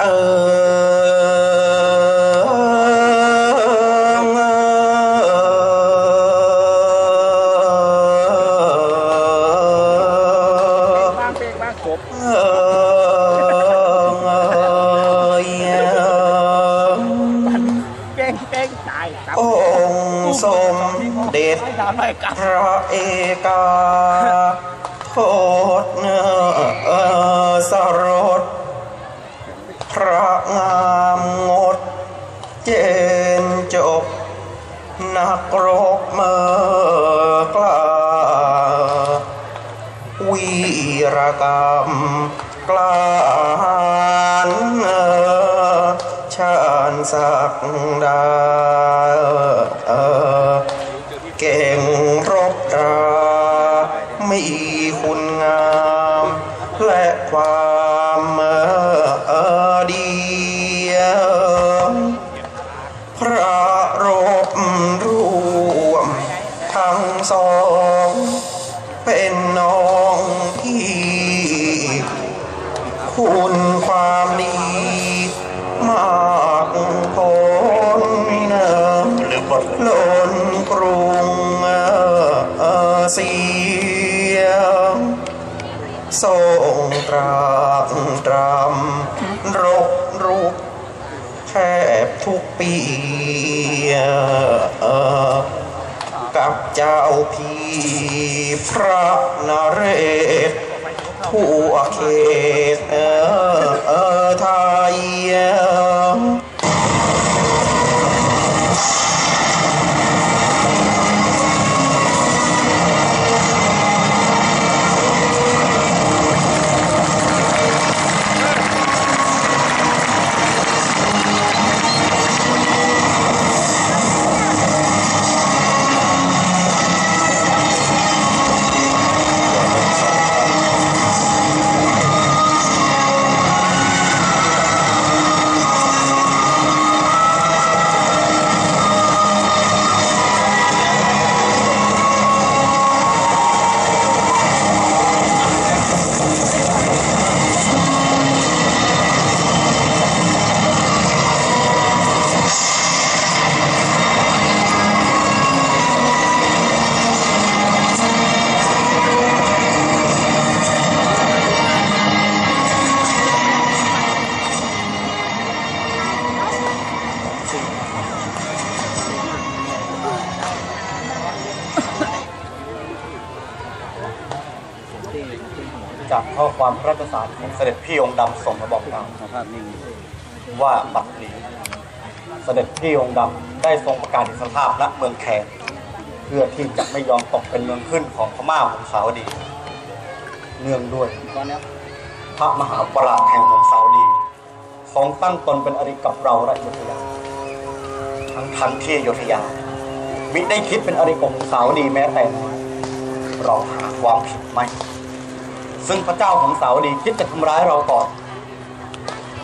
เออบ้าง เพลงบ้างกบเอยเอยเก่าสรสรดพระงามงดเจนจบ นักรบเมื่อกล้าวีรกรรมกล้าหาญชาญศักดา บทล้นกรุงเอ่อเสียงทรงตรากตรำรบรุกแทบทุกปีกับเจ้าพี่พระนเรศทั่วเขตเอเออไทย จากข้อความพระราชสารของเสด็จพี่องค์ดำส่งมาบอกเราว่าบัดนี้ เสด็จพี่องค์ดำได้ทรงประกาศอิสรภาพณเมืองแคนเพื่อที่จะไม่ยอมตกเป็นเมืองขึ้นของพม่าของสาวดี เนื่องด้วยพระมหาปราชญ์แห่งของสาวดีทรงตั้งตนเป็นอริกับเราและยุธยาทั้งทั้งที่ยุธยามิได้คิดเป็นอริของสาวดีแม้แต่เราหาความผิดไหม ซึ่งพระเจ้าของสาวดีคิดจะทำร้ายเราก่อน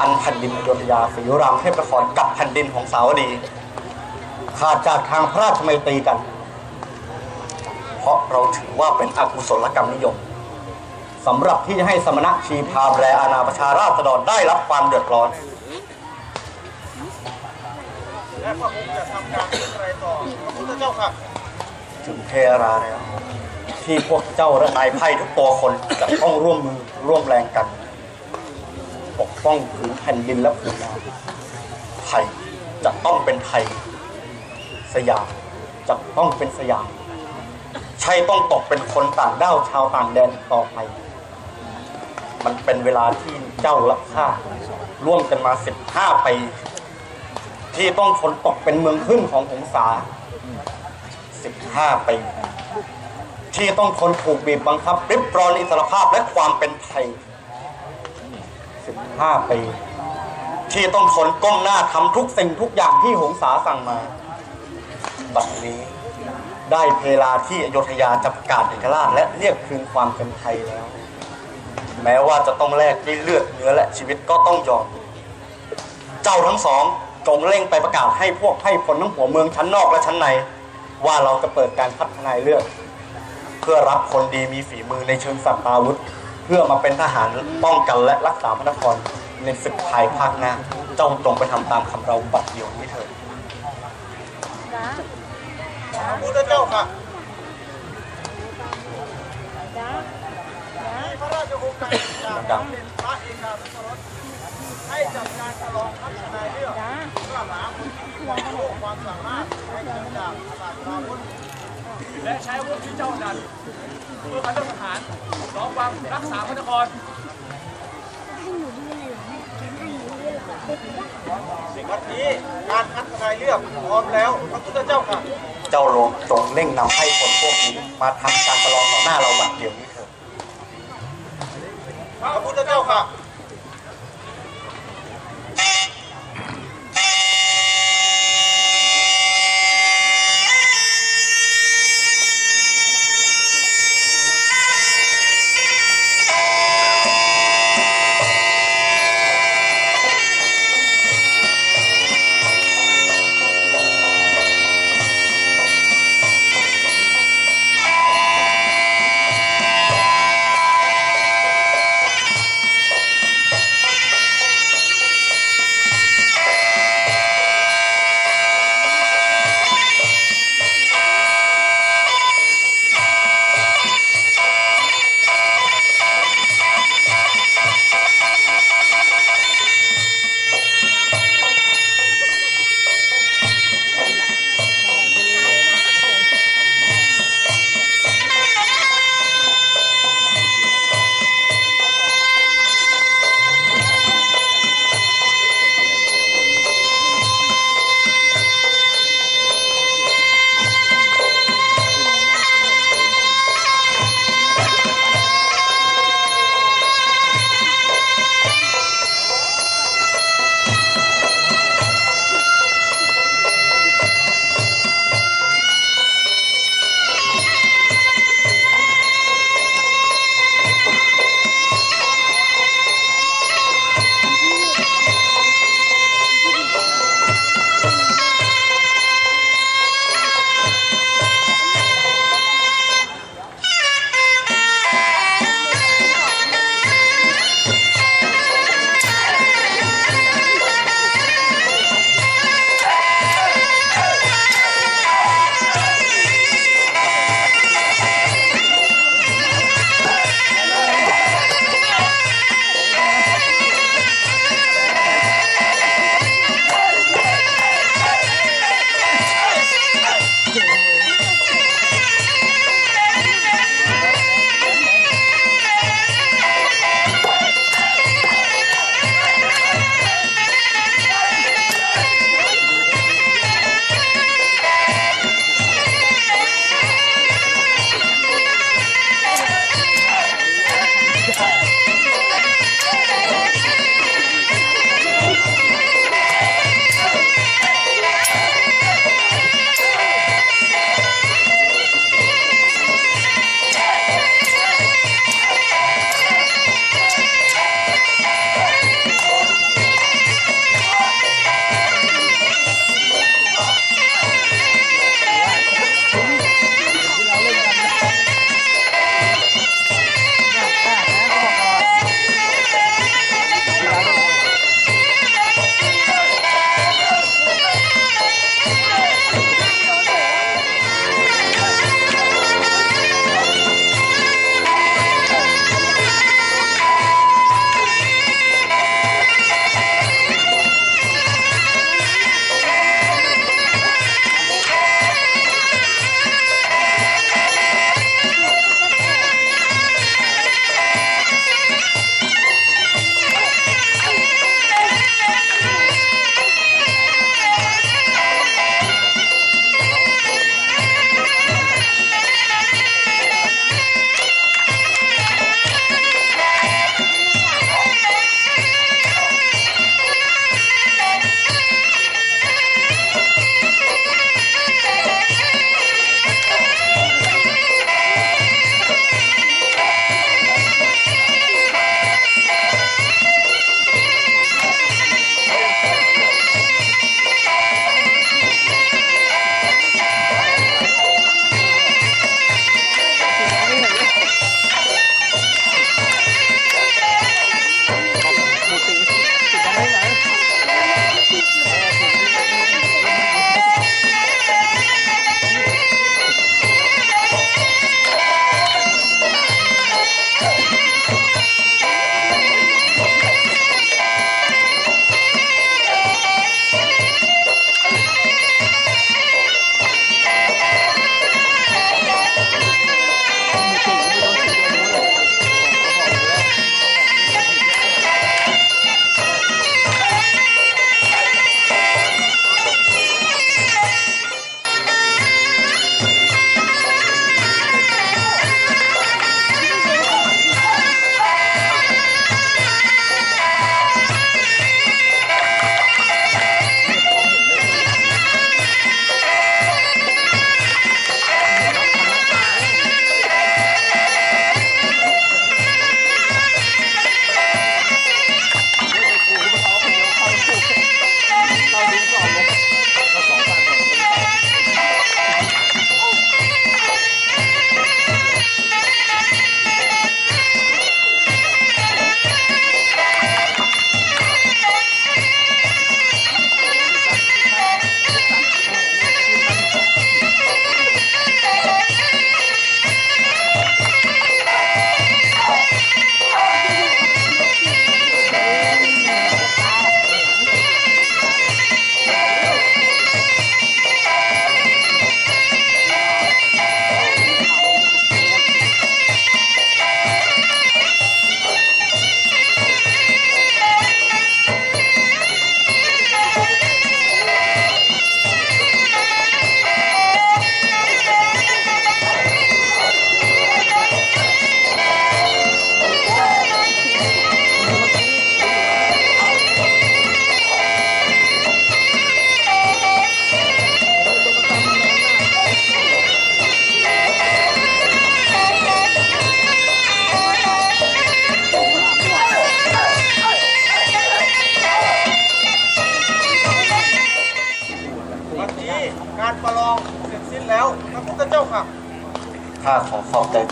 อันแผ่นดินอโยธยาศรีรามเทพนครกับแผ่นดินของสาวดี ขาดจากทางพระราชมัยตรีกัน เพราะเราถือว่าเป็นอกุศลกรรมนิยมสำหรับที่จะให้สมณะชีพราหมณ์และอาณาประชาราษฎรได้รับความเดือดร้อนและพระองค์จะทำการอะไรต่อพระพุทธเจ้าค่ะถึงเทราแล้ว ที่พวกเจ้าและนายไพ่ทุกตัวคนจะต้องร่วมมือร่วมแรงกัน ปกป้องผืนแผ่นดินและผืนน้ำไทยจะต้องเป็นไทย สยามจะต้องเป็นสยามใช่ต้องตกเป็นคนต่างด้าวชาวต่างแดนต่อไป มันเป็นเวลาที่เจ้าและข้าร่วมกันมา15ปีที่ต้องทนตกเป็นเมืองขึ้นของหงสา15ปี ที่ต้องทนถูกบีบบังคับริบรอนอิสรภาพและความเป็นไทย 15 ปี ที่ต้องทนก้มหน้าทำทุกสิ่งทุกอย่างที่หงสาสั่งมา บัดนี้ได้เวลาที่อโยธยาจะประกาศเอกราชและเรียกคืนความเป็นไทยแล้ว แม้ว่าจะต้องแลกด้วยเลือดเนื้อและชีวิตก็ต้องยอม เจ้าทั้งสองจงเร่งไปประกาศให้พวกให้พลทั้งหัวเมืองชั้นนอกและชั้นใน ว่าเราจะเปิดการพัฒนาเลือก เพื่อรับคนดีมีฝีมือในเชิงสัตว์อาวุธ เพื่อมาเป็นทหารป้องกันและรักษาพระนครในศึกภายภาคหน้าเจ้าตรงไปทำตามคำเราบัดเดียวนี้เถิดพระพุทธเจ้าค่ะพระราชโองการเป็นพระเอกาทศรสให้จัดการฉลองพัฒนาเรื่องเพื่อหาคนที่ความรู้ความสามารถให้เกิดจากศาสตราวุธ และใช้อาวุธที่เจ้านั้นเพื่อพัฒนาทหารรองวังรักษาพระนครวันนี้การพัฒนาเรื่องพร้อมแล้วพระพุทธเจ้าค่ะ เจ้าลงจงเร่งนำให้คนพวกนี้มาทำการประลองต่อหน้าเราบัดเดียวนี้เถิดพระพุทธเจ้าค่ะค่ะ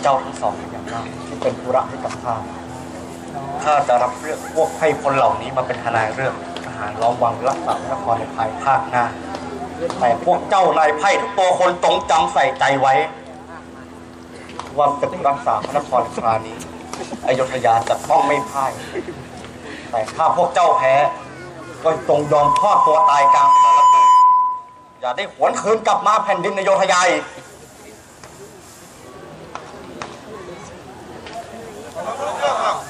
เจ้าทั้งสองเป็นอย่างมากที่เป็นธุระให้กับข้าข้าจะรับเรื่องพวกให้คนเหล่านี้มาเป็นทนายเรื่องทหารล้อมวังรักษาพระนครในภายภาคหน้าแต่พวกเจ้านายไพ่ทุกตัวคนจงจำใส่ใจไว้ ว่าศึกรักษาพระนครครานี้อยุธยาจะต้องไม่พ่าย แต่ถ้าพวกเจ้าแพ้ ก็จงยอมทอดตัวตายกลางสนามภูมิอย่าได้หวนคืนกลับมาแผ่นดินในโยธยาอีก เ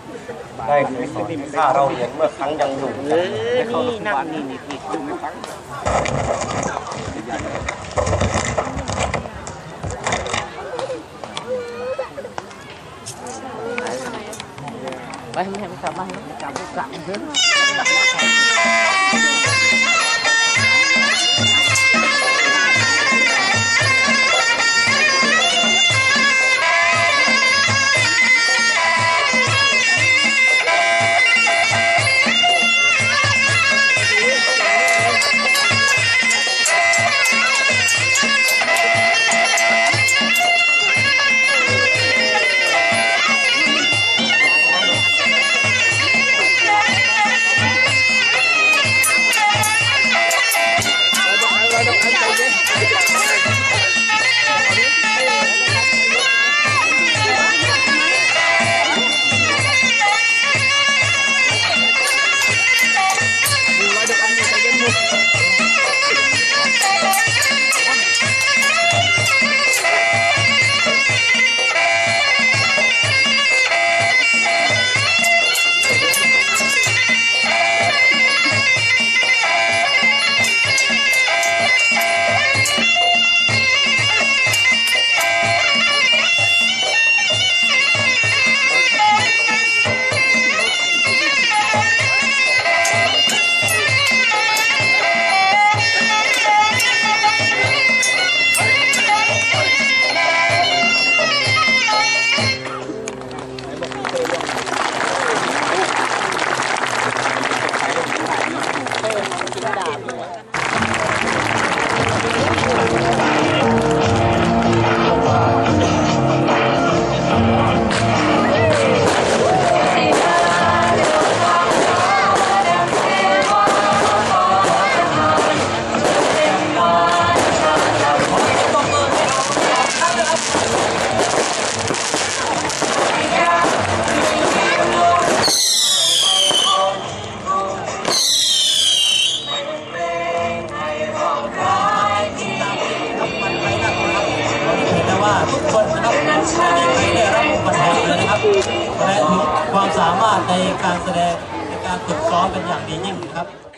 ได้เคยสอนข้าเราเรียนเมื่อครั้งยังอยู่เออนี่นั่งนี่นี่ไปไม่ให้มันกลับบ้านมันกลับกลับเถอะ Gracias. ทุกคนนะครับไม่ได้รับปัญหาเลยนะครับแสดงถึงความสามารถในการแสดงในการฝึกซ้อมเป็นอย่างดียิ่งครับ